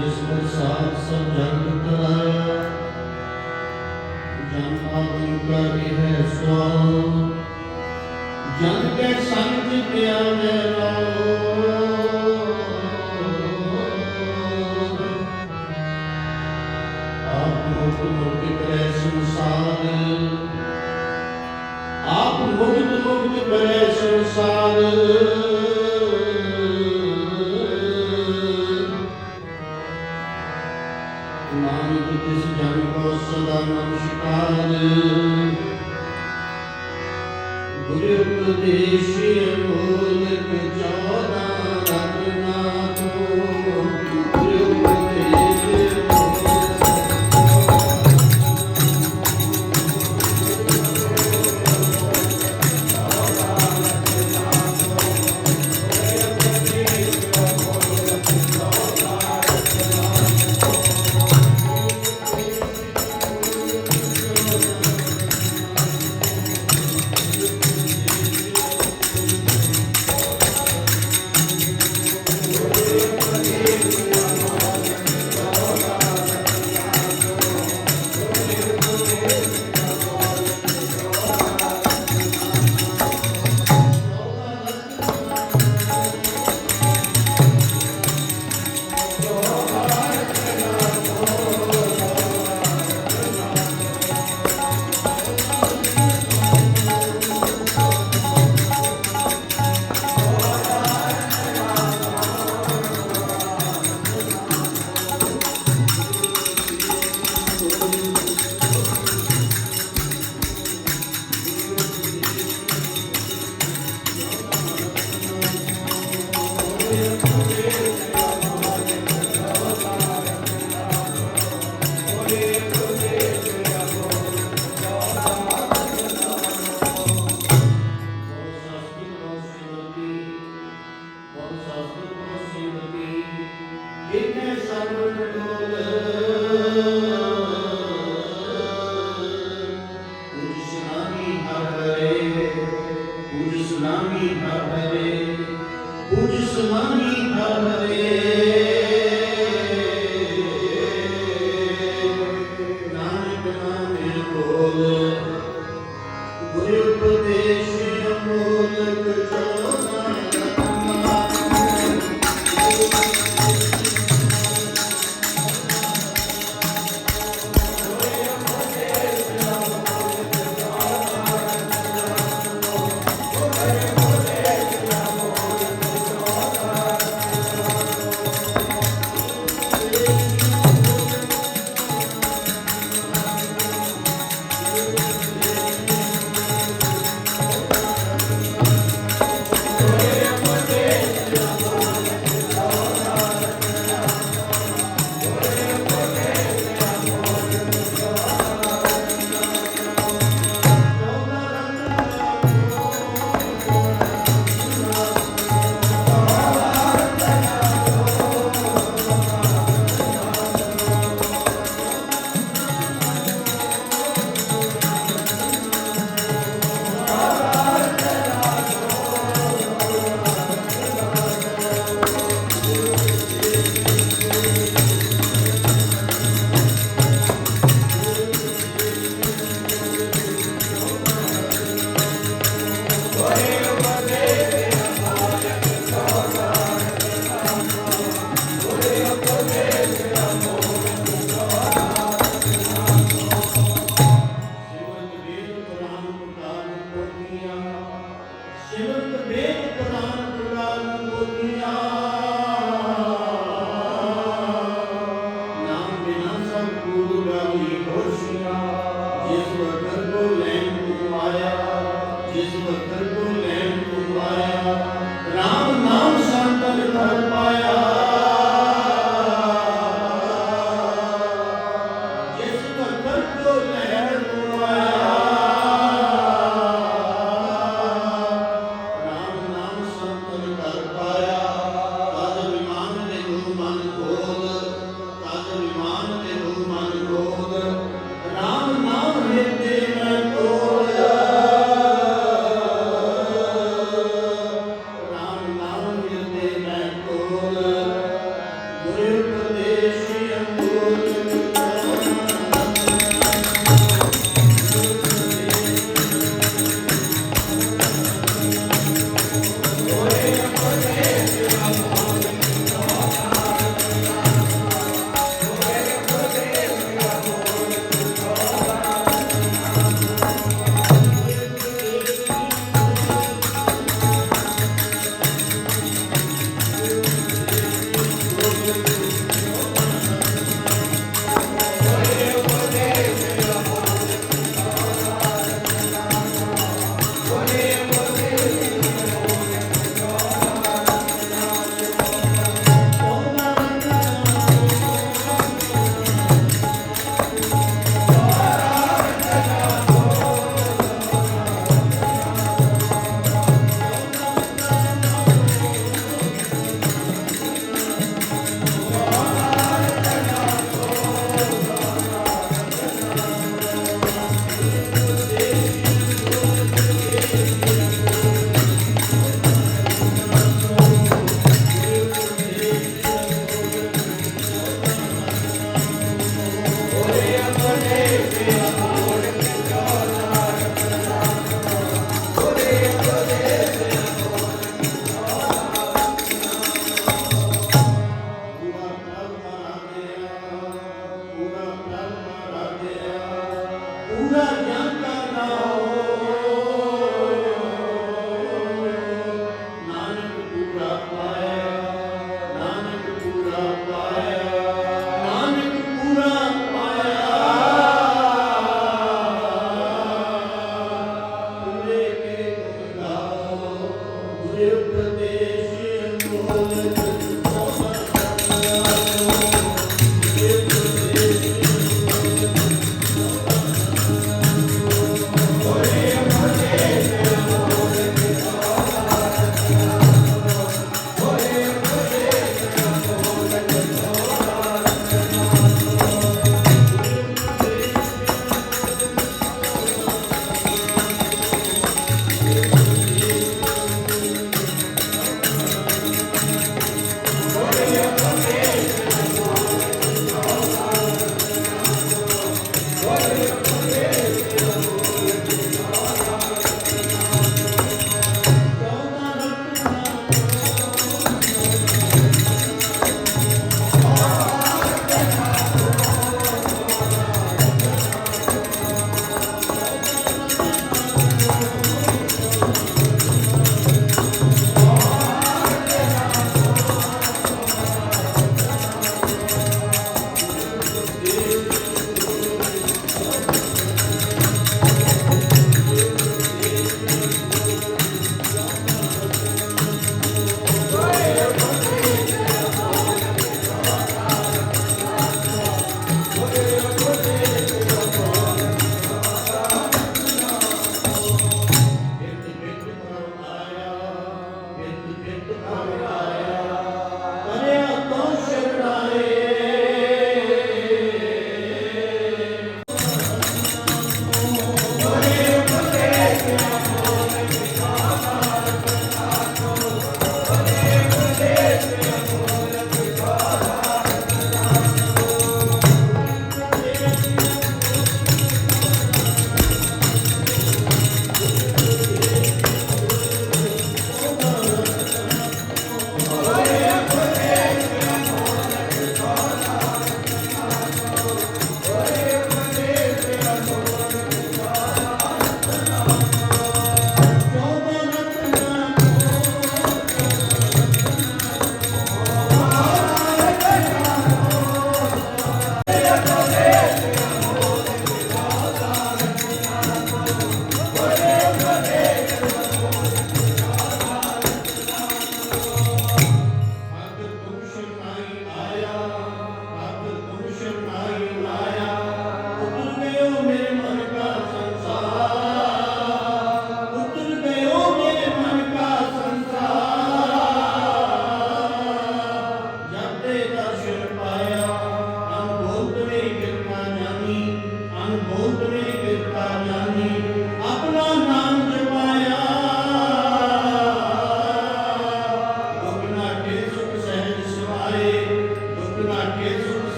ਜਿਸ ਪ੍ਰਸਾਦ ਸਭ ਜਗ ਕਰਾਇਆ ਜਨ ਆਦਿ ਕਰੀ ਹੈ ਸੋ ਜਨ ਕੇ ਸੰਗ ਪਿਆ ਮੇਰਾ ਆਪ ਮੁਕਤ ਮੁਕਤ ਕਰੇ ਸੰਸਾਰ। ਆਪ ਮੁਕਤ ਮੁਕਤ ਕਰੇ ਸੰਸਾਰ। ਨਾਨਕ ਤਿਸ ਜਨ ਕੋ ਸਦਾ ਨਮਸਕਾਰ ਗੁਰੂ ਉਪਦੇਸ਼ਿ ਮੂਲਕ 14 ਸੁਮਤਰ ਕੋ ਲੈਣ ਤੁਮਾਰਾ